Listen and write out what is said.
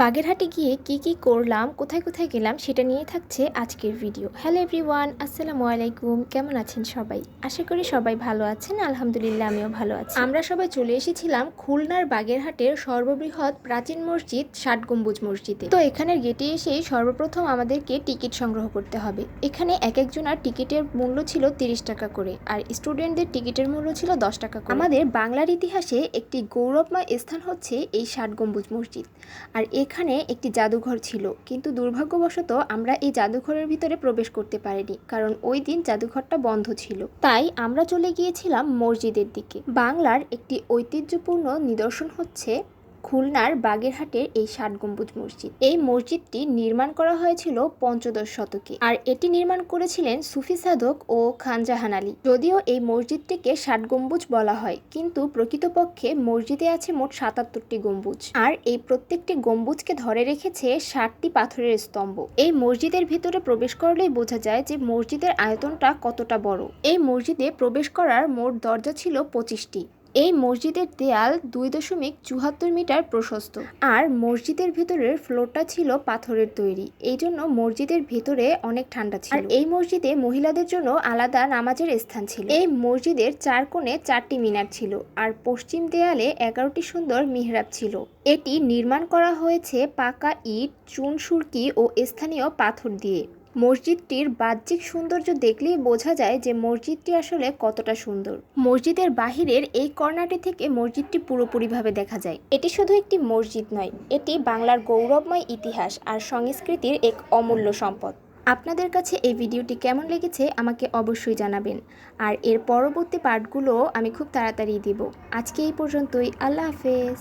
বাগেরহাটে গিয়ে কি কি করলাম, কোথায় কোথায় গেলাম সেটা নিয়ে থাকছে আজকের ভিডিও হ্যালো এভরিওয়ান আসসালামু আলাইকুম। কেমন আছেন সবাই? আশা করি সবাই ভালো আছেন। আলহামদুলিল্লাহ, আমিও ভালো আছি। আমরা সবাই চলে এসেছিলাম খুলনার বাগেরহাটের সর্ববৃহৎ প্রাচীন মসজিদ, ষাট গম্বুজ মসজিদে। তো এখানের গেটে এসেই সর্বপ্রথম আমাদেরকে টিকিট সংগ্রহ করতে হবে। এখানে এক একজনের টিকিটের মূল্য ছিল তিরিশ টাকা করে আর স্টুডেন্টদের টিকিটের মূল্য ছিল দশ টাকা করে। আমাদের বাংলার ইতিহাসে একটি গৌরবময় স্থান হচ্ছে এই ষাট গম্বুজ মসজিদ। আর এখানে একটি জাদুঘর ছিল, কিন্তু দুর্ভাগ্যবশত আমরা এই জাদুঘরের ভিতরে প্রবেশ করতে পারিনি, কারণ ওই দিন জাদুঘরটা বন্ধ ছিল। তাই আমরা চলে গিয়েছিলাম মসজিদের দিকে। বাংলার একটি ঐতিহ্যপূর্ণ নিদর্শন হচ্ছে খুলনার বাগেরহাটের এই ষাট গম্বুজ মসজিদ। এই মসজিদটি নির্মাণ করা হয়েছিল পঞ্চদশ শতকে আর এটি নির্মাণ করেছিলেন সুফি সাধক ও খানজাহান আলী। যদিও এই মসজিদটিকে ষাট গম্বুজ বলা হয়, কিন্তু প্রকৃতপক্ষে মসজিদে আছে মোট সাতাত্তরটি গম্বুজ আর এই প্রত্যেকটি গম্বুজকে ধরে রেখেছে ষাটটি পাথরের স্তম্ভ। এই মসজিদের ভেতরে প্রবেশ করলেই বোঝা যায় যে মসজিদের আয়তনটা কতটা বড়। এই মসজিদে প্রবেশ করার মোট দরজা ছিল পঁচিশটি। এই মসজিদের দেয়াল দুই দশমিক চুয়াত্তর মিটার প্রশস্ত। আর মসজিদের ভেতরের ফ্লোরটা ছিল পাথরের তৈরি। এই জন্য মসজিদের ভেতরে অনেক ঠান্ডা ছিল। আর এই মসজিদে মহিলাদের জন্য আলাদা নামাজের স্থান ছিল। এই মসজিদের চার কোণে চারটি মিনার ছিল। আর পশ্চিম দেয়ালে এগারোটি সুন্দর মিহরাব ছিল। এটি নির্মাণ করা হয়েছে পাকা ইট, চুন, সুরকি ও স্থানীয় পাথর দিয়ে। মসজিদটির বাহ্যিক সৌন্দর্য দেখলেই বোঝা যায় যে মসজিদটি আসলে কতটা সুন্দর। মসজিদের বাহিরের এই কর্নারটি থেকে মসজিদটি পুরোপুরিভাবে দেখা যায়। এটি শুধু একটি মসজিদ নয়, এটি বাংলার গৌরবময় ইতিহাস আর সংস্কৃতির এক অমূল্য সম্পদ। আপনাদের কাছে এই ভিডিওটি কেমন লেগেছে আমাকে অবশ্যই জানাবেন। আর এর পরবর্তী পার্টগুলো আমি খুব তাড়াতাড়ি দিব। আজকে এই পর্যন্তই, আল্লাহ হাফেজ।